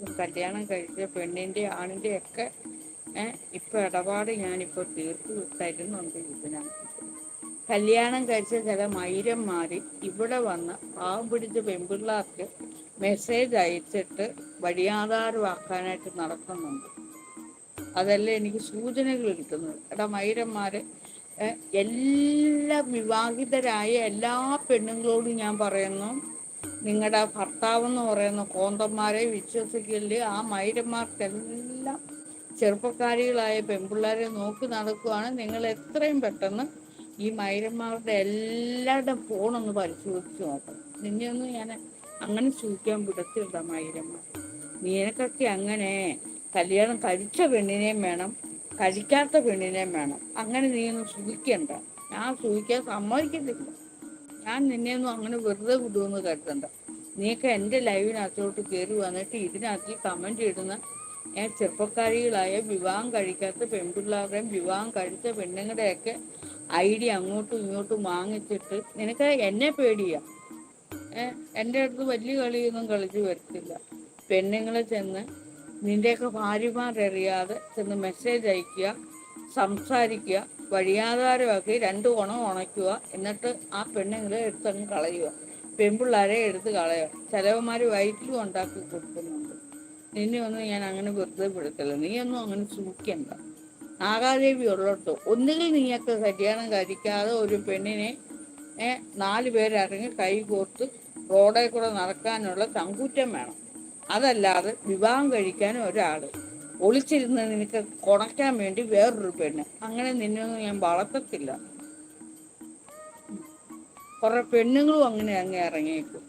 കല്യാണം കഴിച്ച പെണ്ണിന്റെ ആണിന്റെ ഒക്കെ ഇപ്പം ഇടപാട് ഞാനിപ്പോൾ തീർത്തു തരുന്നുണ്ട് ഇതിനകത്ത് കല്യാണം കഴിച്ച ചില മൈരന്മാർ ഇവിടെ വന്ന് പാവം പിടിച്ച പെൺപിള്ളേർക്ക് മെസ്സേജ് അയച്ചിട്ട് വഴിയാധാരമാക്കാനായിട്ട് നടക്കുന്നുണ്ട്. അതല്ലേ എനിക്ക് സൂചനകൾ കിട്ടുന്നത് എടാ മൈരന്മാര് എല്ലാ വിവാഹിതരായ എല്ലാ പെണ്ണുങ്ങളോടും ഞാൻ പറയുന്നു നിങ്ങളുടെ ഭർത്താവെന്ന് പറയുന്ന കോന്തന്മാരെ വിശ്വസിക്കൽ ആ മൈരന്മാർക്കെല്ലാം ചെറുപ്പക്കാരികളായ പെൺപിള്ളേരെ നോക്കി നടക്കുവാണ്. നിങ്ങൾ എത്രയും പെട്ടെന്ന് ഈ മൈരന്മാരുടെ എല്ലാവരുടെ ഫോണൊന്ന് പരിശോധിച്ച് നോക്കണം നിന്നെയൊന്നും ഞാൻ അങ്ങനെ ചോദിക്കാൻ വിടത്തില്ല മൈരന്മാർ നിനക്കൊക്കെ അങ്ങനെ കല്യാണം കഴിച്ച പെണ്ണിനെയും വേണം കഴിക്കാത്ത പെണ്ണിനെയും വേണം. അങ്ങനെ നീ ഒന്നും സൂക്ഷിക്കണ്ട ഞാൻ സൂക്ഷിക്കാൻ സമ്മതിക്കത്തില്ല. ഞാൻ നിന്നെയൊന്നും അങ്ങനെ വെറുതെ വിടുമെന്ന് കരുതണ്ട. നീയൊക്കെ എന്റെ ലൈവിനകത്തോട്ട് കയറി വന്നിട്ട് ഇതിനകത്ത് കമന്റ് ഇടുന്ന ഞാൻ ചെറുപ്പക്കാരികളായ വിവാഹം കഴിക്കാത്ത പെൺപിള്ളേരുടെയും വിവാഹം കഴിച്ച പെണ്ണുങ്ങളുടെയൊക്കെ ഐഡിയ അങ്ങോട്ടും ഇങ്ങോട്ടും വാങ്ങിച്ചിട്ട് നിനക്ക് എന്നെ പേടിയാ? എന്റെ അടുത്ത് വലിയ കളിയൊന്നും കളിച്ചു വരത്തില്ല. പെണ്ണുങ്ങളെ ചെന്ന് നിന്റെയൊക്കെ ഭാര്യമാരറിയാതെ ചെന്ന് മെസ്സേജ് അയക്കുക. സംസാരിക്കുക വഴിയാധാരമാക്കി രണ്ട് ഉണം ഉണയ്ക്കുക എന്നിട്ട് ആ പെണ്ണുങ്ങളെ എടുത്തങ്ങ് കളയുക. പെൺപിള്ളാരെ എടുത്ത് കളയുക. ചിലവന്മാർ വയറ്റിലും ഉണ്ടാക്കി കൊടുക്കുന്നുണ്ട്. നിന്നെ ഒന്നും ഞാൻ അങ്ങനെ വെറുതെ വിടത്തില്ല നീയൊന്നും അങ്ങനെ സൂക്ഷിക്കണ്ട. നാഗാദേവി ഉള്ളട്ടോ. ഒന്നുകിൽ നീയൊക്കെ കല്യാണം കഴിക്കാതെ ഒരു പെണ്ണിനെ നാല് പേരിറങ്ങി കൈ കോർത്ത് റോഡിൽ കൂടെ നടക്കാനുള്ള ചങ്കൂറ്റം വേണം. അതല്ലാതെ വിവാഹം കഴിക്കാൻ ഒരാൾ ഒളിച്ചിരുന്ന് നിനക്ക് കൊണക്കാൻ വേണ്ടി വേറൊരു പെണ്ണ്. അങ്ങനെ നിന്നൊന്നും ഞാൻ വളർത്തത്തില്ല. കുറെ പെണ്ണുങ്ങളും അങ്ങനെ അങ്ങ് ഇറങ്ങിയേക്കും.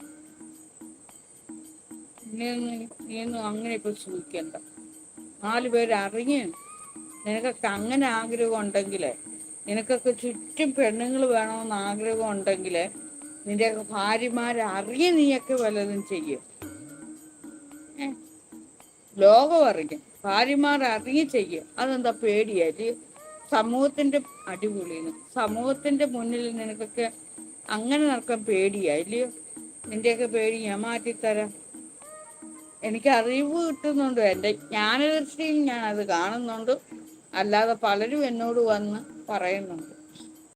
നീയൊന്നും അങ്ങനെ ഇപ്പൊ സൂക്ഷിക്കണ്ട. നാല് പേര് അറിഞ്ഞ് നിനക്കൊക്കെ അങ്ങനെ ആഗ്രഹം ഉണ്ടെങ്കിലേ നിനക്കൊക്കെ ചുറ്റും പെണ്ണുങ്ങൾ വേണമെന്ന് ആഗ്രഹം ഉണ്ടെങ്കിലേ നിന്റെ ഭാര്യമാരെ അറിയ നീയൊക്കെ വല്ലതും ചെയ്യും. ലോകം അറിഞ്ഞു. ഭാര്യമാർ അറിഞ്ഞു ചെയ്യും. അതെന്താ പേടിയായിട്ട്? സമൂഹത്തിന്റെ അടിപൊളിന്ന്. സമൂഹത്തിന്റെ മുന്നിൽ നിനക്കൊക്കെ അങ്ങനെ നടക്കാൻ പേടിയാ ഇല്ലയോ നിന്റെയൊക്കെ പേടി ഞാൻ മാറ്റിത്തരാം. എനിക്ക് അറിവ് കിട്ടുന്നുണ്ട് എന്റെ. ജ്ഞാനദൃഷ്ടിയിൽ ഞാൻ അത് കാണുന്നുണ്ട്. അല്ലാതെ പലരും എന്നോട് വന്ന് പറയുന്നുണ്ട്.